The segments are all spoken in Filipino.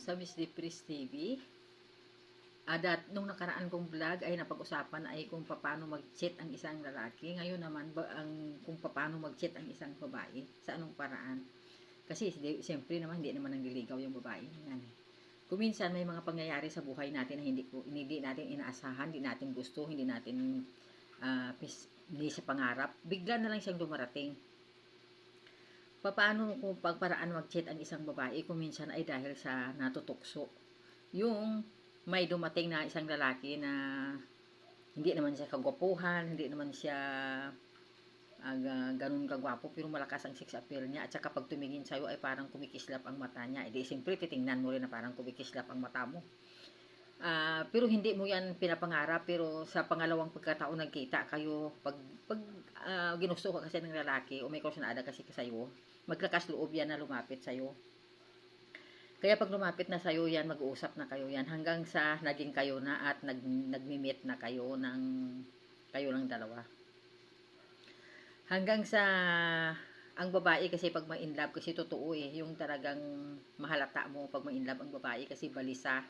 sa Miss Depris TV. Adat, nung nakaraan kong vlog ay napag-usapan ay kung paano mag-cheat ang isang lalaki. Ngayon naman, ba, ang, kung paano mag-cheat ang isang babae. Sa anong paraan. Kasi, siyempre naman, hindi naman nangliligaw yung babae. Yan. Kuminsan, may mga pangyayari sa buhay natin na hindi, ko- hindi natin inaasahan, hindi natin gusto, hindi natin ah, pis- hindi sa pangarap. Bigla na lang siyang dumarating paano kung pagparaan mag-cheat ang isang babae kung minsan ay dahil sa natutukso. Yung may dumating na isang lalaki na hindi naman siya kagwapuhan, hindi naman siya uh, ganun kagwapo, pero malakas ang sex appeal niya. At saka pag tumingin sa'yo ay parang kumikislap ang mata niya. E di siyempre titingnan mo rin na parang kumikislap ang mata mo. Ah, pero hindi mo yan pinapangarap pero sa pangalawang pagkataon nagkita kayo pag pag ah, ginusto ka kasi ng lalaki o may kursunada kasi sa iyo maglakas loob yan na lumapit sa iyo kaya pag lumapit na sa iyo yan mag-uusap na kayo yan. Hanggang sa naging kayo na at nag nagmi-meet na kayo ng kayo lang dalawa. Hanggang sa ang babae kasi pag ma-in love kasi totoo eh yung talagang mahalata mo pag ma-in love ang babae kasi balisa.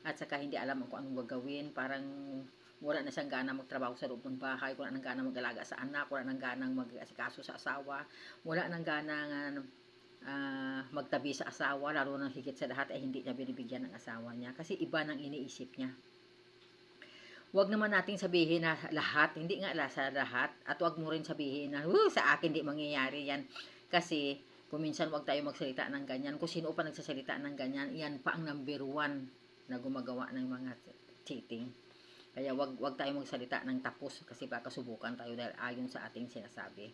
At saka hindi alam kung anong gagawin. Parang wala na siyang gana magtrabaho sa loob ng bahay wala nang gana mag-alaga sa anak wala nang gana mag-asikaso sa asawa wala nang gana uh, magtabi sa asawa lalo na higit sa lahat ay hindi niya binibigyan ng asawa niya kasi iba nang iniisip niya Huwag naman nating sabihin na lahat, hindi nga sa lahat, at huwag mo rin sabihin na, sa akin di mangyayari yan. Kasi, kung minsan huwag tayo magsalita ng ganyan, kung sino pa nagsasalita ng ganyan, yan pa ang number one na gumagawa ng mga cheating. Kaya wag wag tayo magsalita ng tapos kasi baka subukan tayo dahil ayon sa ating sinasabi.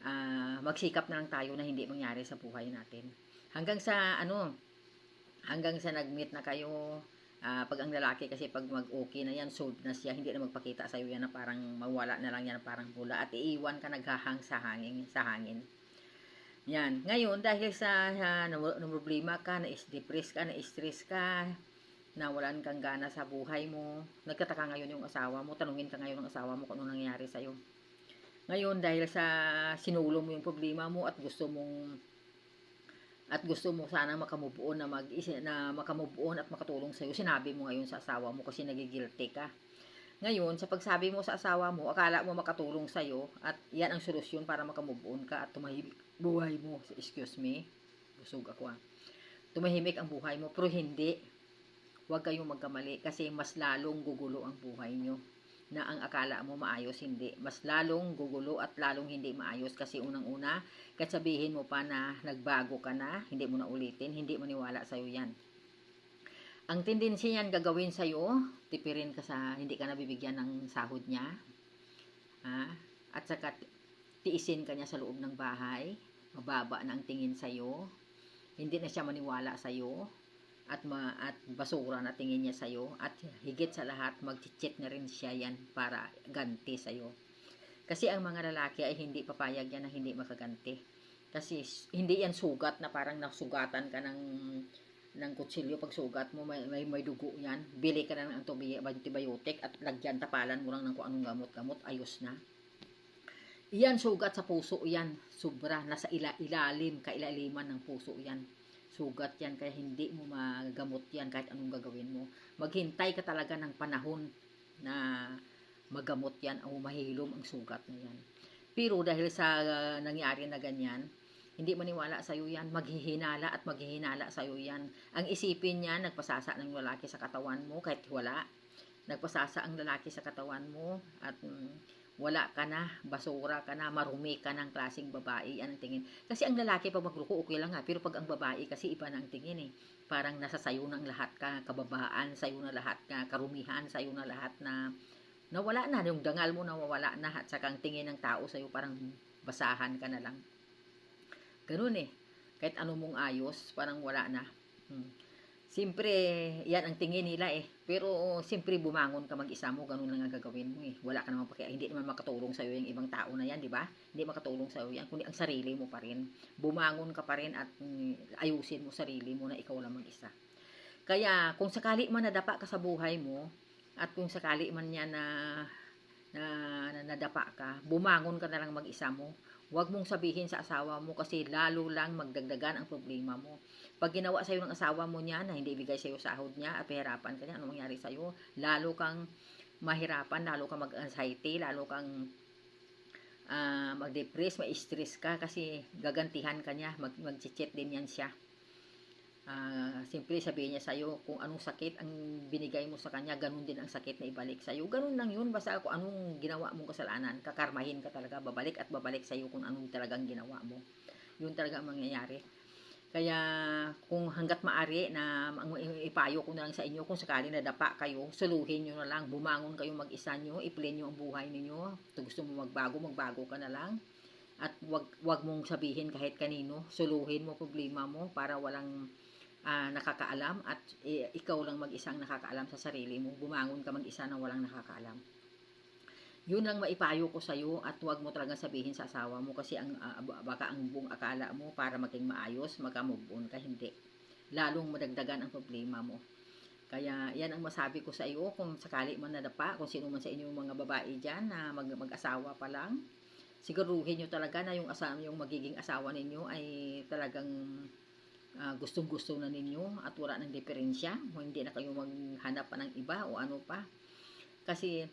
Uh, magsikap na lang tayo na hindi mangyari sa buhay natin. Hanggang sa ano, hanggang sa nag-meet na kayo, uh, pag ang lalaki kasi pag mag-okay na yan, sold na siya, hindi na magpakita sa iyo yan na parang mawala na lang yan parang bula at iiwan ka naghahang sa hangin, sa hangin. Yan. Ngayon, dahil sa uh, problema ka, na-depress ka, na-stress ka, nawalan kang gana sa buhay mo, nagtataka ngayon yung asawa mo, tanungin ka ngayon ng asawa mo kung ano nangyari sa'yo. Ngayon, dahil sa sinulo mo yung problema mo at gusto mong at gusto mo sana makamubuon na mag na makamubuon at makatulong sa iyo, sinabi mo ngayon sa asawa mo kasi nagigilty ka. Ngayon, sa pagsabi mo sa asawa mo, akala mo makatulong sa iyo at yan ang solusyon para makamubuon ka at tumahimik buhay mo. Excuse me. Busog ako ah. Tumahimik ang buhay mo, pero hindi huwag kayong magkamali kasi mas lalong gugulo ang buhay nyo na ang akala mo maayos, hindi. Mas lalong gugulo at lalong hindi maayos kasi unang-una, kahit sabihin mo pa na nagbago ka na, hindi mo na ulitin, hindi maniwala sa'yo yan. Ang tendency niyan gagawin sa'yo, tipirin ka sa, hindi ka nabibigyan ng sahod niya. Ha? At saka, tiisin ka niya sa loob ng bahay, mababa na ang tingin sa'yo, hindi na siya maniwala sa'yo, at ma at basura na tingin niya sa iyo at higit sa lahat magchi-cheat na rin siya yan para ganti sa iyo. Kasi ang mga lalaki ay hindi papayag yan na hindi makaganti. Kasi hindi yan sugat na parang nasugatan ka ng ng kutsilyo pag sugat mo may, may, may dugo yan. Bili ka na ng antibiotic at lagyan tapalan mo lang ng kung anong gamot-gamot ayos na. Iyan sugat sa puso yan. Sobra nasa ila ilalim, kailaliman ng puso yan sugat yan, kaya hindi mo magamot yan kahit anong gagawin mo. Maghintay ka talaga ng panahon na magamot yan o mahilom ang sugat na yan. Pero dahil sa uh, nangyari na ganyan, hindi maniwala sa iyo yan, maghihinala at maghihinala sa iyo yan. Ang isipin niya, nagpasasa ng lalaki sa katawan mo kahit wala. Nagpasasa ang lalaki sa katawan mo at um, wala ka na, basura ka na, marumi ka ng klaseng babae, yan ang tingin. Kasi ang lalaki pag magluko, okay lang ha, pero pag ang babae kasi iba na ang tingin eh. Parang nasa sayo ng lahat ka, kababaan, sayo na lahat ka, karumihan, sayo na lahat na nawala na, yung dangal mo nawawala na, at saka ang tingin ng tao sa'yo parang basahan ka na lang. Ganun eh. Kahit ano mong ayos, parang wala na. Hmm. Siyempre, yan ang tingin nila eh. Pero, siyempre, bumangon ka mag-isa mo, ganun lang ang gagawin mo eh. Wala ka naman pakiya. Hindi naman makatulong sa'yo yung ibang tao na yan, di ba? Hindi makatulong sa'yo yan, kundi ang sarili mo pa rin. Bumangon ka pa rin at mm, ayusin mo sarili mo na ikaw lang mag-isa. Kaya, kung sakali man nadapa ka sa buhay mo, at kung sakali man yan na na, na nadapa ka, bumangon ka na lang mag-isa mo. Huwag mong sabihin sa asawa mo kasi lalo lang magdagdagan ang problema mo. Pag ginawa sa'yo ng asawa mo niya na hindi ibigay sa'yo sahod niya at pahirapan ka niya, ano mangyari sa'yo? Lalo kang mahirapan, lalo kang mag-anxiety, lalo kang ah, mag-depress, ma-stress ka kasi gagantihan ka niya, mag mag-cheat din yan siya. Ah, simple sabihin niya sa'yo kung anong sakit ang binigay mo sa kanya, ganun din ang sakit na ibalik sa'yo. Ganun lang yun, basta kung anong ginawa mong kasalanan, kakarmahin ka talaga, babalik at babalik sa'yo kung anong talagang ginawa mo. Yun talaga ang mangyayari. Kaya kung hanggat maari na ipayo ko na lang sa inyo kung sakali na dapa kayo, suluhin nyo na lang, bumangon kayo mag-isa nyo, i-plan nyo ang buhay ninyo. Kung gusto mo magbago, magbago ka na lang. At wag, wag mong sabihin kahit kanino, suluhin mo problema mo para walang ah, nakakaalam at eh, ikaw lang mag-isang nakakaalam sa sarili mo. Bumangon ka mag-isa nang walang nakakaalam. Yun lang maipayo ko sa'yo at huwag mo talaga sabihin sa asawa mo kasi ang, ah, baka ang buong akala mo para maging maayos, magka-move on ka, hindi. Lalong madagdagan ang problema mo. Kaya yan ang masabi ko sa iyo kung sakali man nadapa, kung sino man sa inyo mga babae dyan na mag, mag-asawa pa lang, siguruhin nyo talaga na yung, asawa, yung magiging asawa ninyo ay talagang ah, gustong-gusto na ninyo at wala ng diferensya o hindi na kayo maghanap pa ng iba o ano pa. Kasi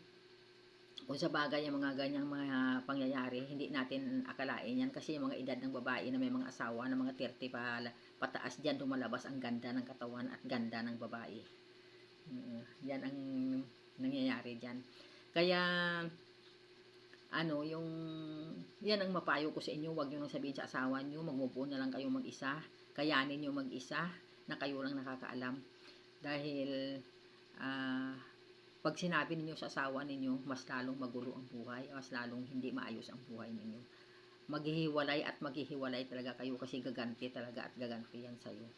kung sa bagay yung mga ganyang mga pangyayari, hindi natin akalain yan kasi yung mga edad ng babae na may mga asawa na mga 30 pa, pataas dyan lumalabas ang ganda ng katawan at ganda ng babae. Mm, yan ang nangyayari dyan. Kaya ano, yung yan ang mapayo ko sa inyo, wag niyo nang sabihin sa asawa niyo, magmupo na lang kayo mag-isa, kayanin niyo mag-isa na kayo lang nakakaalam. Dahil ah pag sinabi ninyo sa asawa ninyo, mas lalong magulo ang buhay, mas lalong hindi maayos ang buhay ninyo. Maghihiwalay at maghihiwalay talaga kayo kasi gaganti talaga at gaganti yan sa'yo.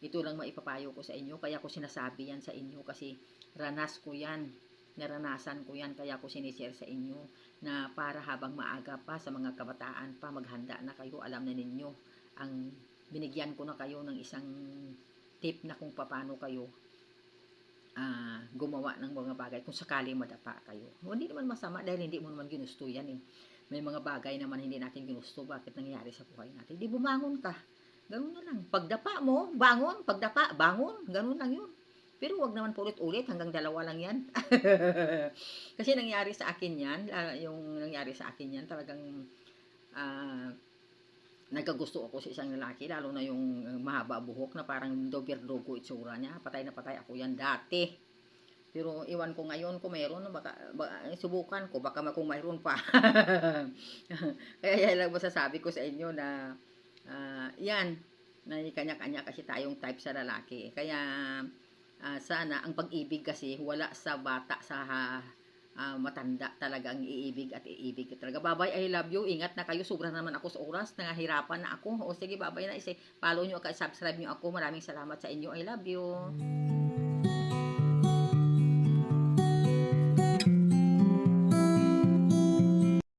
Ito lang maipapayo ko sa inyo, kaya ko sinasabi yan sa inyo kasi ranas ko yan, naranasan ko yan, kaya ko sinishare sa inyo na para habang maaga pa sa mga kabataan pa, maghanda na kayo, alam na ninyo, ang binigyan ko na kayo ng isang tip na kung paano kayo ah, gumawa ng mga bagay kung sakali madapa kayo. Hindi naman masama dahil hindi mo naman ginusto yan eh. May mga bagay naman hindi natin ginusto. Bakit nangyayari sa buhay natin? Di bumangon ka. Ganun na lang. Pagdapa mo, bangon. Pagdapa, bangon. Ganun lang yun. Pero wag naman paulit-ulit hanggang dalawa lang yan. Kasi nangyari sa akin yan, ah, yung nangyari sa akin yan, talagang ah, nagkagusto ako sa isang lalaki, lalo na yung uh, mahaba buhok na parang dober logo itsura niya. Patay na patay ako yan dati. Pero iwan ko ngayon kung mayroon, baka, baka subukan ko, baka kung mayroon pa. Kaya yan lang masasabi ko sa inyo na ah, yan, na kanya-kanya kasi tayong type sa lalaki. Kaya ah, sana ang pag-ibig kasi wala sa bata sa ah, matanda talaga ang iibig at iibig ka talaga. Babay, I love you. Ingat na kayo. Sobra naman ako sa oras. Nangahirapan na ako. O sige, babay na. Isi, follow nyo, subscribe nyo ako. Maraming salamat sa inyo. I love you.